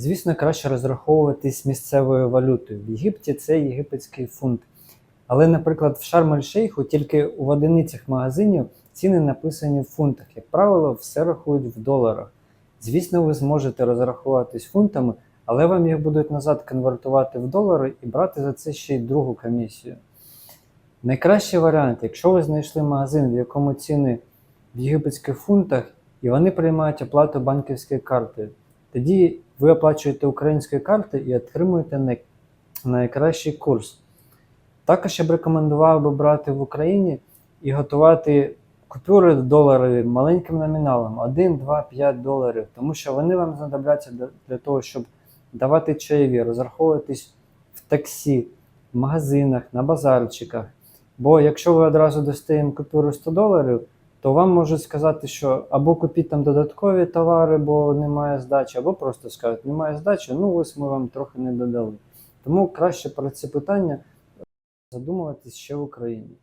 Звісно, краще розраховуватись місцевою валютою. В Єгипті це єгипетський фунт. Але, наприклад, в Шарм-ель-Шейху тільки у одиницях магазинів ціни написані в фунтах. Як правило, все рахують в доларах. Звісно, ви зможете розрахуватись фунтами, але вам їх будуть назад конвертувати в долари і брати за це ще й другу комісію. Найкращий варіант, якщо ви знайшли магазин, в якому ціни в єгипетських фунтах, і вони приймають оплату банківською картою, тоді ви оплачуєте українською картою і отримуєте найкращий курс. Також я б рекомендував би брати в Україні і готувати купюри доларові маленьким номіналом 1, 2, 5 доларів, тому що вони вам знадобляться для, того, щоб давати чаєві, розраховуватись в таксі, в магазинах, на базарчиках. Бо якщо ви одразу дасте їм купюру 100 доларів, то вам можуть сказати, що або купіть там додаткові товари, бо немає здачі, або просто скажуть, немає здачі, ну ось ми вам трохи не додали. Тому краще про ці питання задумуватись ще в Україні.